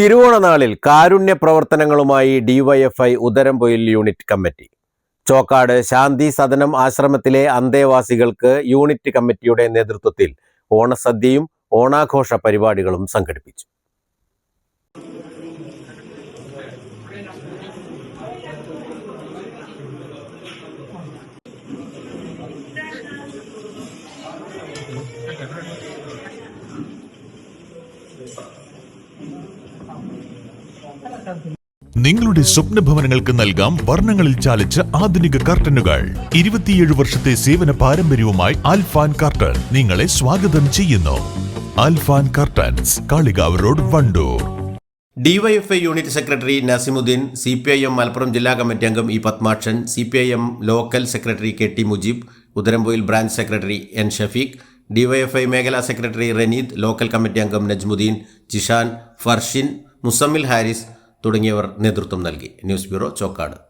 തിരുവോണനാളിൽ കാരുണ്യ പ്രവർത്തനങ്ങളുമായി DYFI Udarampoyil unit committee. Chokkad Shanthi Sadanam ആശ്രമത്തിലെ അന്തേവാസികൾക്ക് യൂണിറ്റ് കമ്മിറ്റിയുടെ നേതൃത്വത്തിൽ ഓണസദ്യയും ഓണാഘോഷ പരിപാടികളും സംഘടിപ്പിച്ചു. നിങ്ങളുടെ സ്വപ്ന ഭവനങ്ങൾക്ക് നൽകാം വർണങ്ങളിൽ ചാലിച്ച ആധുനിക കർട്ടനുകൾ. ഇരുപത്തിയേഴ് വർഷത്തെ സേവന പാരമ്പര്യവുമായി ആൽഫാൻ കർട്ടൻ നിങ്ങളെ സ്വാഗതം ചെയ്യുന്നു. Alfan curtains Kalikavu road Wandoor. DYFI unit secretary Nasimuddeen C P I M Malappuram ജില്ലാ കമ്മിറ്റി അംഗം E Padmakshan C P I M local secretary K T Mujeeb Udarampoyil branch secretary N Shafeeq DYFI മേഖലാ secretary Raneed local committee അംഗം നജ്മുദ്ദീൻ ജിഷാൻ ഫർഷിൻ മുസമ്മിൽ ഹാരിസ് തുടങ്ങിയവർ നേതൃത്വം നൽകി. News bureau Chokkad.